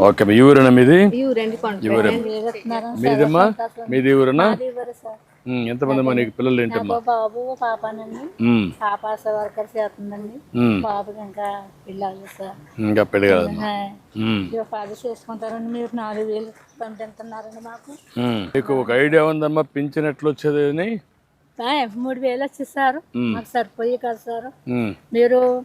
Okay ఈ ఊరేనా మీది? కొండ. మీదమ్మా? మీది ఊరేనా. ఎంతమంది అమ్మా నీకు పిల్లలు ఏంటమ్మా? బాబు ఓ పాపనండి. ఉమ్. పాప ఆశ వర్కర్ చేస్తుందండి. బాబుకి ఇంకా పిల్లలు సార్. ఇంకా కదమ్మా పది చేసుకుంటారండి మీరు. నాలుగు వేలు పంపిస్తున్నారండి మాకు. మీకు ఒక ఐడియా ఉందమ్మా? పింఛన్ ఎట్లా వచ్చేది మూడు వేలు వచ్చేసారు మాకు సరిపోయి కదా సార్. మీరు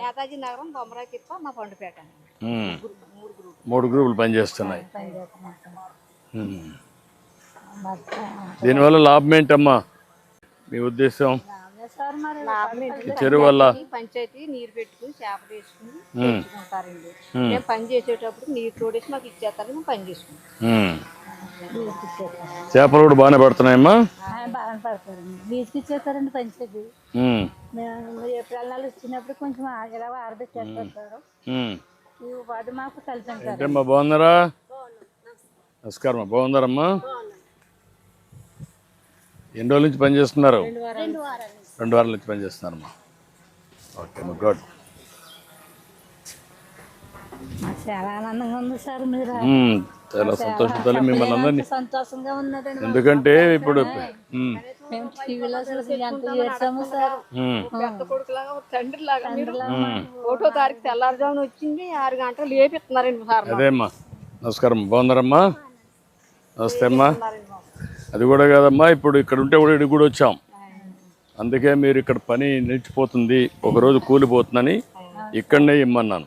నేతాజీ నగరం బొమ్మరాయి తిప్ప మా పండుపేట. మూడు గ్రూపులు. పని చేస్తున్నాయి పని చేస్తున్నాం సార్ ఉమ్. మొత్తం దీనివల్ల లాభం ఏంటమ్మా? మీ ఉద్దేశం? చెరువు వల్ల? పంచాయతీ నీరు పెట్టుకుని చేపలు వేసుకుని తెచ్చుకుంటారండి మేము పని చేసేటప్పుడు నీరు తోడేసి మాకు ఇచ్చేస్తారు మేము పని చేసుకుంటాం. చేపలు కూడా బాగానే పడుతున్నాయమ్మా? బాగానే పడతారండి. బీచ్కి ఇచ్చేస్తారండి పంచాయతీ. ఏప్రిల్ నెల వచ్చినప్పుడు కొంచెం ఇలా ఉమ్. ఈ వాడు మాకు కలిసి ఏంటమ్మా బాగున్నారా? నమస్కారం అమ్మా. బాగున్నారమ్మా? ఎన్ని రోజుల నుంచి పని చేస్తున్నారు రెండు వారాల నుంచి. పని చేస్తున్నారమ్మా ఓకే గుడ్. చాలా ఆనందంగా ఉంది సార్ మీరు? చాలా సంతోషంతో మిమ్మల్ని అందరినీ. సంతోషంగా ఉన్నదండి ఎందుకంటే ఇప్పుడు ఉమ్. మేము టీవీలో చూసి ఎంత చేసాము సార్? ఉమ్. పెద్ద కొడుకులాగా ఒక తండ్రి లాగా మీరు ఉమ్. ఒకటో తారీఖు తెల్లారుజామున వచ్చింది ఆరు గంటలు లేపిస్తున్నారండి సార్ అదే అమ్మా నమస్కారం. బాగున్నారమ్మా? నమస్తే అమ్మా. అది కూడా కాదమ్మా ఇప్పుడు ఇక్కడ ఉంటే కూడా ఇక్కడికి కూడా వచ్చాం. అందుకే మీరు ఇక్కడ పని నిలిచిపోతుంది ఒకరోజు కూలిపోతుందని ఇక్కడనే ఇమ్మన్నాను.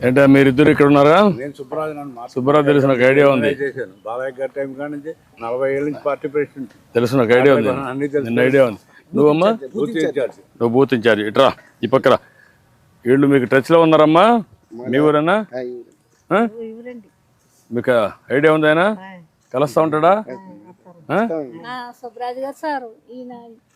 ఏంటా మీరిద్దరు ఇక్కడ ఉన్నారా? నేను సుబ్బరాజు సుబ్బారావు తెలిసిన ఒక ఐడియా ఉంది. చేశాను. బాబాయ్ గారి టైం కాడి నుంచి నలభై ఏళ్ళ నుంచి పార్టీ ప్రెసిడెంట్ తెలిసిన ఒక ఐడియా ఉంది. అన్ని తెలుసు. నిన్న ఐడియా ఉంది. నువ్వమ్మా? Booth incharge. నువ్వు బూత్ ఇన్ఛార్జ్. ఇట్రా ఈ పక్కన వీళ్ళు మీకు టచ్లో ఉన్నారమ్మా? మీ ఊరేనా? ఆ? ఇవ్వరండి మీకు ఐడియా ఉంది ఆయన? కలుస్తా ఉంటాడా? సుబ్రాజు గారు సార్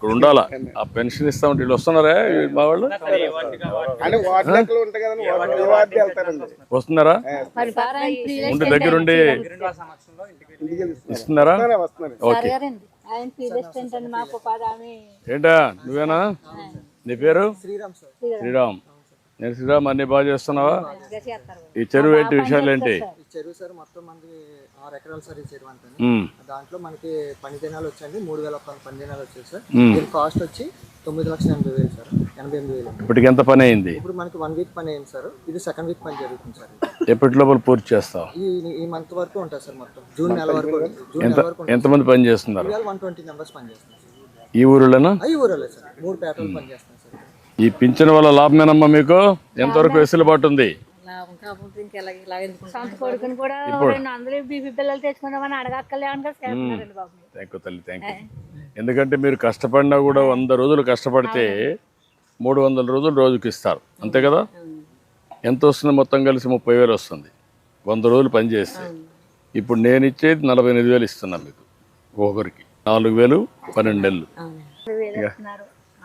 ఇక్కడ ఉండాలా ఆ పెన్షన్ ఇస్తామంటే వీళ్ళు వస్తున్నారా మా వాళ్ళు? వస్తున్నారా? ఉండి దగ్గరుండి. ఇస్తున్నారా? హామీ ఏంటా? నువ్వేనా? నీ పేరు? శ్రీరామ్. నేను శ్రీరామ్ అన్ని బాగా చేస్తున్నావా? ఈ చెరువు ఏంటి విషయాలు ఏంటి? ఈ చెరువు సార్ మొత్తం మనకి ఆరు ఎకరాలు సార్ ఈ చెరువు అంతా. దాంట్లో మనకి పని దినాలు వచ్చండి మూడు వేల పని దినాలు వచ్చాయి సార్. దీని కాస్ట్ వచ్చి తొమ్మిది లక్షల ఎనభై వేలు సార్. ఎనభై ఎనిమిది వేలు. ఇప్పటికి ఎంత పని అయింది? ఇప్పుడు మనకి వన్ వీక్ పని అయింది సార్. ఇది సెకండ్ వీక్ పని జరుగుతుంది సార్. ఎప్పటి లోపల పూర్తి చేస్తావు? ఈ ఈ మంత్ వరకు ఉంటుంది సార్ మొత్తం. జూన్ నెల వరకు. జూన్ ఎంత నెల వరకు ఉంటుంది. ఎంతమంది పని చేస్తున్నారు? ఇవాళ వన్ ట్వంటీ మెంబర్స్ పని చేస్తున్నారు. ఈ ఊరిలోనా? అవి ఊరలే సార్. మూడు పేటలు పని చేస్తాం సార్ ఈ పింఛన్ వల్ల లాభమేనమ్మా మీకు? ఎంతవరకు వెసులుబాటు ఉంది? థ్యాంక్ యూ తల్లి థ్యాంక్ యూ ఎందుకంటే మీరు కష్టపడినా కూడా వంద రోజులు కష్టపడితే మూడు వందల రోజులు రోజుకి ఇస్తారు. అంతే కదా? ఎంత వస్తుంది మొత్తం కలిసి? ముప్పై వేలు వస్తుంది. వంద రోజులు పని చేస్తే. ఇప్పుడు నేను ఇచ్చేది నలభై ఎనిమిది వేలు ఇస్తున్నాను మీకు. ఒకరికి నాలుగు వేలు పన్నెండు నెలలు.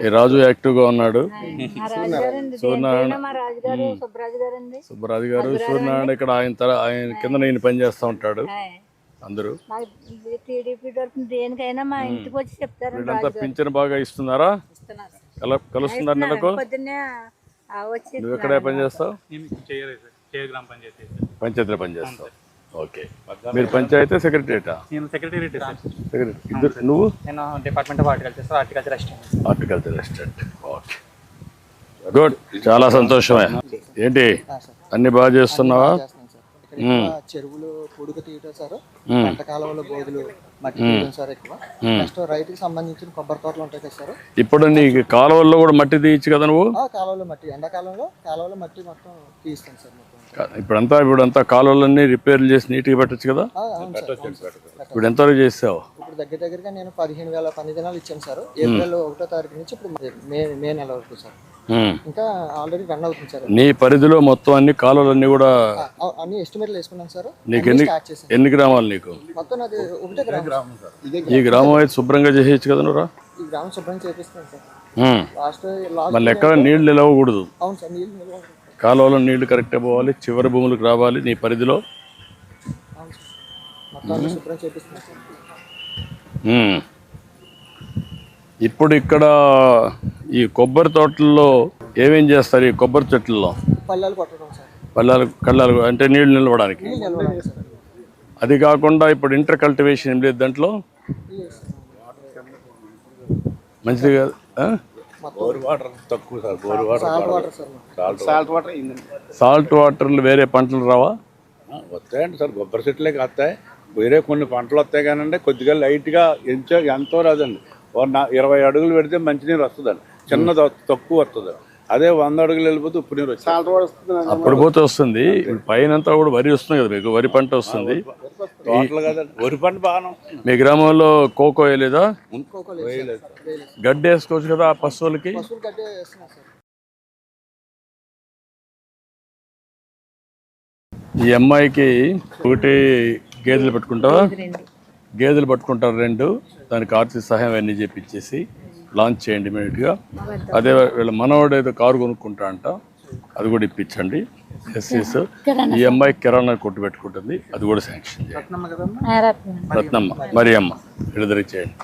ఈ రాజు ఉన్నాడు. రాజుగారండి దేనికైనా మా రాజుగారు సుబ్బరాజు గారు సూర్యనారాయణ ఇక్కడ ఆయన తర ఆయన కింద నేను పని చేస్తూ ఉంటాడు. అందరూ. వీళ్ళంతా పింఛన్ బాగా ఇస్తున్నారా? కల కలుస్తున్నారు నెలకు నువ్వు ఎక్కడే పని చేస్తావు? పంచాయతీ పంచాయతీలో పని చేస్తావు. ఓకే. మీరు పంచాయతీ సెక్రటరీటా? నేను సెక్రటరీ సెక్రటరీ. ఇద్దరు నువ్వు? నేను department of horticulture sir horticulture assistant. Horticulture assistant. Okay. Good. చాలా సంతోషమే. ఏంటి? అన్ని బాగా చేస్తున్నావా? చెరువులు పొడుగు తీయటం సార్. పంట కాలంలో బోధులు మట్టి సార్ ఎక్కువ. నెక్స్ట్ రైతుకి సంబంధించిన కొబ్బరి తోటలు ఉంటాయి కదా సార్. ఇప్పుడు నీకు కాలువల్లో కూడా మట్టి తీయచ్చు కదా నువ్వు? ఆ కాలువలో మట్టి. ఎండాకాలంలో కాలువలో మట్టి మొత్తం తీస్తాం సార్ ఇప్పుడంతా ఇప్పుడంతా కాలువలన్నీ రిపేర్లు చేసి నీట్గా పెట్టచ్చు కదా. ఇప్పుడు ఎంతవరకు చేసావు ఇప్పుడు దగ్గర దగ్గరగా నేను పదిహేను వేల పని దినాలు ఇచ్చాను సార్. ఏప్రిల్ ఒకటో తారీఖు నుంచి ఇప్పుడు మే మే నెల వరకు సార్. ఇంకా ఆల్రెడీ రన్ అవుతుంది సార్. నీ పరిధిలో మొత్తం అన్ని కాలువలన్నీ కూడా అన్ని ఎస్టిమేట్లు వేసుకున్నాను సార్. నీకు ఎన్ని ఎన్ని గ్రామాలు నీకు? మొత్తం నాది ఒకటే గ్రామం ఈ గ్రామం. అయితే శుభ్రంగా చేసేయచ్చు కదా నువ్వురా ఈ గ్రామం శుభ్రం చేపిస్తాను సార్. లాస్ట్ మళ్ళీ ఎక్కడ నీళ్ళు నిలవకూడదు. అవును సార్ నీళ్ళు నిల్వ ఉంటుంది. కాలువలో నీళ్ళు కరెక్ట్గా పోవాలి చివరి భూములకు రావాలి నీ పరిధిలో. ఇప్పుడు ఇక్కడ ఈ కొబ్బరి తోటల్లో ఏమేం చేస్తారు ఈ కొబ్బరి చెట్లలో? పల్లెలు కళ్ళాలు అంటే నీళ్ళు నిలవడానికి. అది కాకుండా ఇప్పుడు ఇంటర్ కల్టివేషన్ ఏం లేదు దాంట్లో. మంచిది కాదు? బోర్ వాటర్ తక్కువ sir bore water salt water sir salt salt water. అయిందండి సాల్ట్ వాటర్లు వేరే పంటలు రావా? వస్తాయండి సార్ కొబ్బరి చెట్లే వస్తాయి వేరే కొన్ని పంటలు వస్తాయి కానండి కొద్దిగా లైట్గా ఎంచో ఎంతో రాదండి. నా ఇరవై అడుగులు పెడితే మంచినీరు వస్తుందండి. చిన్న తక్కువ వస్తుంది. అదే వంద అడుగులు వెళ్ళిపోతే ఉప్పు నీరు వచ్చి సాల్ట్ వాటర్ వస్తుంది అప్పుడు పోతే వస్తుంది. ఇప్పుడు పైన అంతా కూడా వరి వస్తుంది కదా మీకు వరి పంట వస్తుంది. వరి పంట బాగానే వస్తుంది. మీ గ్రామంలో కోకో వేయలేదా. గడ్డి వేసుకోవచ్చు కదా ఆ పశువులకి? ఈ అమ్మాయికి ఒకటి గేదెలు పెట్టుకుంటావా? గేదెలు పట్టుకుంటారు రెండు. దానికి ఆర్థిక సహాయం అన్నీ చేపించేసి లాంచ్ చేయండి ఇమీడియట్గా అదే వీళ్ళ మనవాడు ఏదో కారు కొనుక్కుంటా అంట. అది కూడా ఇప్పించండి. ఎస్సీస్ ఈ అమ్మాయి కిరాణా కొట్టు పెట్టుకుంటుంది. అది కూడా శాంక్షన్ చేయండి. రత్నమ్మ మరి అమ్మ? విడుదల చేయండి.